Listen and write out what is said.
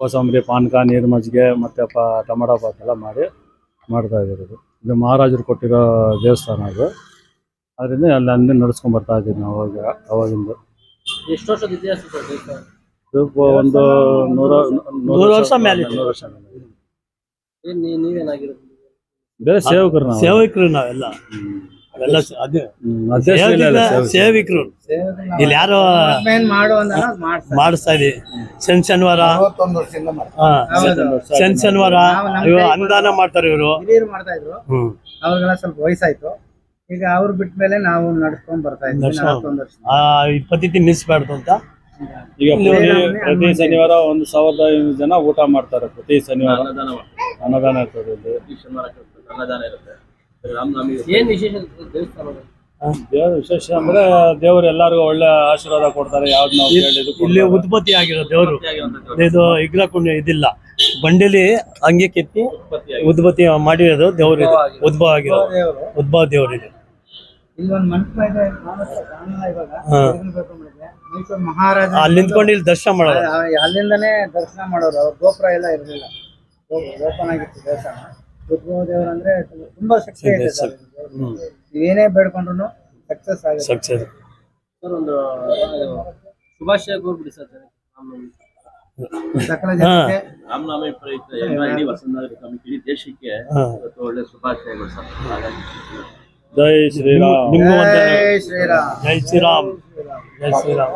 ಕೋಸಂಬರಿ ಪಾನಕ ನೀರು ಮಜ್ಜಿಗೆ ಮತ್ತು ಪ ಟೊಮೊಟೊ ಬಾತ್ ಎಲ್ಲ ಮಾಡಿ ಮಾಡ್ತಾ ಇದ್ದೀವಿ ಇದು ಮಹಾರಾಜರು ಕೊಟ್ಟಿರೋ ದೇವಸ್ಥಾನ ಅದು. ಅದರಿಂದ ಅಲ್ಲಿ ಅಲ್ಲಿ ನಡ್ಸ್ಕೊಂಡ್ ಬರ್ತಾ ಇದ್ದೀವಿ ನಾವು ಅವಾಗ ಅವಾಗಿಂದ. ಎಷ್ಟು ವರ್ಷದ ಇತಿಹಾಸ ಇದು ಒಂದು ನೂರ ನೂರು ವರ್ಷ ಮೇಲೆ ಇದೆ. ನೂರು ವರ್ಷ ಮೇಲೆ. ಇದೆ. ಬೇರೆ ಸೇವಕರು ನಾವು. ಸೇವಕರು ನಾವೆಲ್ಲ. ಸ- ಅದೇ. ಸೇವಕರು- ಇಲ್ಲಿ ಯಾರು ಮಾಡಿಸ್ತಾ ಇದೀವಿ ಶನ್ ಶನಿವಾರ. ಶನ್ ವರ್ಷದಿಂದ ಮಾಡ್ತಾರೆ. ಹಾ, ಹೌದು. ಶನಿ ಶನಿವಾರ. ಇವ್ರು ಅನುದಾನ ಮಾಡ್ತಾರೆ ಇವರು. ಹಿರಿಯರು ಮಾಡ್ತಾ ಇದ್ರು. ಹ್ಮ್. ಅವ್ರಿಗೆಲ್ಲ ಸ್ವಲ್ಪ ವಯಸ್ಸಾಯ್ತು. ಈಗ ಅವ್ರು ಬಿಟ್ಟ ಮೇಲೆ ನಾವು ನಡ್ಸ್ಕೊಂಡ್ ಬರ್ತಾ ಇದ್ವಿ. ನಡ್ಸ್ಕೊಂಡ್- ನಲವತ್ತೊಂದು ವರ್ಷ. ಆ ಈ ಪದ್ಧತಿ ನಿಲ್ಲಿಸ್ಬಾರ್ದು ಅಂತ. ಈಗ ಪ್ರತಿ ಪ್ರತಿ ಶನಿವಾರ ಒಂದು ಸಾವಿರದ ಐನೂರು ಜನ ಊಟ ಮಾಡ್ತಾರೆ. ಪ್ರತಿ ಶನಿವಾರ. ಅನ್ನದಾನ ಇರ್ತದೆ ಇಲ್ಲಿ. ಅನ್ನದಾನ ಇರುತ್ತೆ. ಏನ್ ವಿಶೇಷ ದೇವ್ರ ವಿಶೇಷ ಅಂದ್ರೆ ದೇವರು ಎಲ್ಲರಿಗೂ ಒಳ್ಳೆ ಆಶೀರ್ವಾದ ಕೊಡ್ತಾರೆ ಯಾವ್ದು ನಾವು ಇಲ್ಲಿ ಉತ್ಪತ್ತಿ ಆಗಿರೋ ದೇವರು. ಇದು ಕುಂಡ ಇದಿಲ್ಲ. ಬಂಡೆಲಿ ಹಂಗೆ ಕೆತ್ತಿ ಉದ್ಭತಿ ಮಾಡಿರೋದು ದೇವ್ರ ಇದು. ಉದ್ಭವ ಆಗಿರೋ ದೇವರು. ಉದ್ಭವ ದೇವ್ರು ಇದು. ಇಲ್ಲಿ ಒಂದು ಮಂಟಪ ಇದೆ ಕಾಣುತ್ತೆ, ಇವಾಗ. ಹಾ. ತಿರ್ಗ್ಬೇಕು ಮಾಡಿದ್ರೆ. ಮೈಸೂರು ಮಹಾರಾಜ ಅಲ್ಲಿ ನಿಂತ್ಕೊಂಡು ಇಲ್ಲಿ ದರ್ಶನ ಮಾಡೋದು. ಅಲ್ಲಿಂದನೇ ದರ್ಶನ ಮಾಡೋರು. ಗೋಪುರ ಎಲ್ಲ ಇರಲಿಲ್ಲ. ಓಪನ್ ಆಗಿತ್ತು ದೇವಸ್ಥಾನ. ದೇವರು ಅಂದ್ರೆ ತುಂಬಾ ಶಕ್ತಿ ಇದೆ ಸರ್. ನೀವೇನೇ ಬೇಡ್ಕೊಂಡ್ರು ಸಕ್ಸಸ್ ಆಗುತ್ತೆ. ಸಕ್ಸಸ್ ಸರ್ ಒಂದು ಶುಭಾಶಯ ಕೋರ್ಬಿಡಿ ಸರ್ ಸಕಲ ಜನಕ್ಕೆ. ರಾಮನಾಮಿ ಪ್ರಯುಕ್ತ ಎಲ್ಲ ಇಡೀ ವಸಂತ ಕಮಿಟಿ ಇಡೀ ದೇಶಕ್ಕೆ. ಇವತ್ತು ಒಳ್ಳೆ ಶುಭಾಶಯಗಳು ಸರ್. ಹಾಗಾಗಿ ಜೈ ಶ್ರೀರಾಮ್. ಜೈ ಶ್ರೀರಾಮ್. ಜೈ ಶ್ರೀರಾಮ್. ಜೈ ಶ್ರೀರಾಮ್.